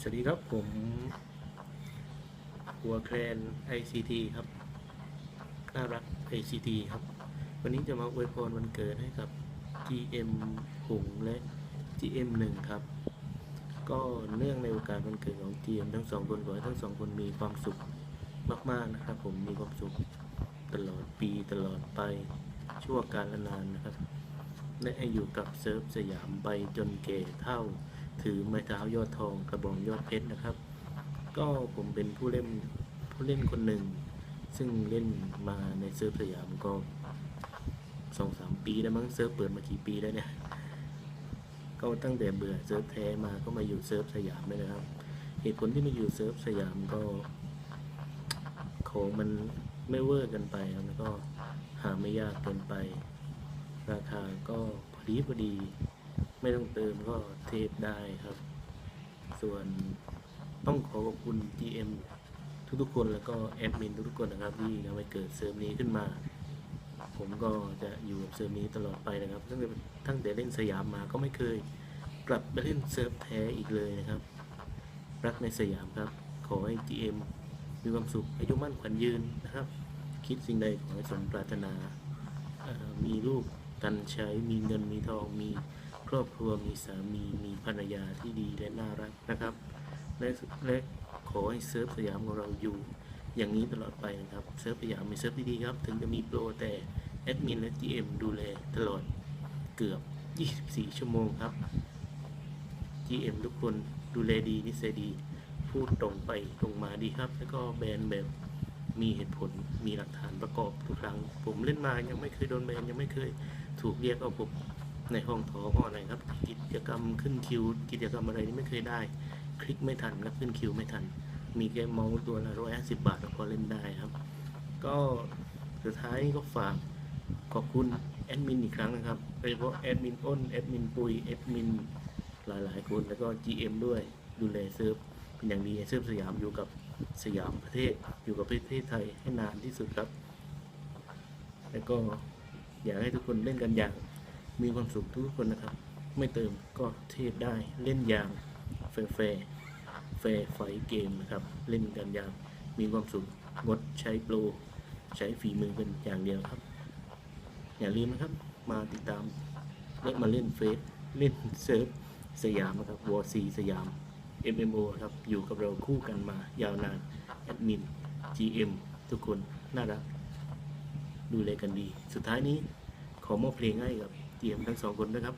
สวัสดีครับผมหัวแครน ICT ครับน่ารัก ICT ครับ วันนี้จะมาอวยพรวันเกิดให้กับ GM หงและ GM 1ครับ ก็เนื่องในโอกาสวันเกิดของ GM ทั้งสองคนขอให้ทั้งสองคนมีความสุขมากๆนะครับ ผมมีความสุขตลอดปีตลอดไปชั่วกาลนานนะครับ และให้อยู่กับเซิร์ฟสยามไปจนแก่เท่า ถือไม้เท้ายอดทองกระบองยอดเพชรนะครับ ก็ผมเป็นผู้เล่นผู้เล่นคนหนึ่ง ซึ่งเล่นมาในเซิร์ฟสยามก็สองสามปีแล้วมั้งเซิร์ฟเปิดมากี่ปีแล้วเนี่ยก็ตั้งแต่เบื่อเซิร์ฟแท้มาก็มาอยู่เซิร์ฟสยามเลยนะครับ เหตุผลที่มาอยู่เซิร์ฟสยามก็ของมันไม่เวอร์กันไปแล้วก็หาไม่ยากเกินไป ราคาก็พอดีพอดี ไม่ต้องเติมก็เทปได้ครับ ส่วนต้องขอขอบคุณ GM ทุกๆคนแล้วก็แอดมินทุกๆคนนะครับที่ทำให้เกิดเซิร์ฟนี้ขึ้นมา ผมก็จะอยู่กับเซิร์ฟนี้ตลอดไปนะครับตั้งแต่ตั้งแต่เล่นสยามมาก็ไม่เคยกลับไปเล่นเซิร์ฟแท้อีกเลยนะครับ รักในสยามครับ ขอให้ GM มีความสุขอายุมั่นขวัญยืนนะครับ คิดสิ่งใดขอให้สมปรารถนา มีลูกกันใช้มีเงินมีทองมี ครอบครัวมีสามีมีภรรยาที่ดีและน่ารักนะครับ และและขอให้เซิร์ฟสยามของเราอยู่ อย่างนี้ตลอดไปนะครับเซิร์ฟสยามมีเซิร์ฟที่ดีครับ ถึงจะมีโปรแต่แอดมินและ GM ดูแลตลอดเกือบ 24 ชั่วโมงครับ GM ทุกคนดูแลดีนิสัยดีพูดตรงไปตรงมาดีครับ แล้วก็แบนแบบมีเหตุผลมีหลักฐานประกอบทุกครั้ง ผมเล่นมายังไม่เคยโดนแบนยังไม่เคยถูกเรียกเอาผม ในห้องทอก็อะไรครับ กิจกรรมขึ้นคิว กิจกรรมอะไรนี่ไม่เคยได้ คลิกไม่ทันครับขึ้นคิวไม่ทัน มีแค่เมาส์ตัวละร้อยสิบบาทก็เล่นได้ครับ ก็สุดท้ายก็ฝากขอบคุณแอดมินอีกครั้งนะครับโดยเฉพาะแอดมินอ้นแอดมินปุยแอดมินหลายๆคนแล้วก็ GM ด้วยดูแลเซิร์ฟเป็นอย่างดีเซิร์ฟสยามอยู่กับสยามประเทศอยู่กับประเทศไทยให้นานที่สุดครับ แล้วก็อยากให้ทุกคนเล่นกันอย่าง มีความสุขทุกคนนะครับ ไม่เติมก็เทพได้เล่นยางแฟร์แฟร์แฟร์ไฟเกมนะครับ เล่นกันยางมีความสุขงดใช้โปร ใช้ฝีมือเป็นอย่างเดียวครับ อย่าลืมนะครับ มาติดตามและมาเล่นเฟซเล่นเซิร์ฟสยามนะครับวอซีสยาม MMO ครับ อยู่กับเราคู่กันมายาวนานแอดมิน GM ทุกคน น่ารัก ดูแลกันดี สุดท้ายนี้ขอมอบเพลงให้กับ เตรียมทั้งสองคนนะครับ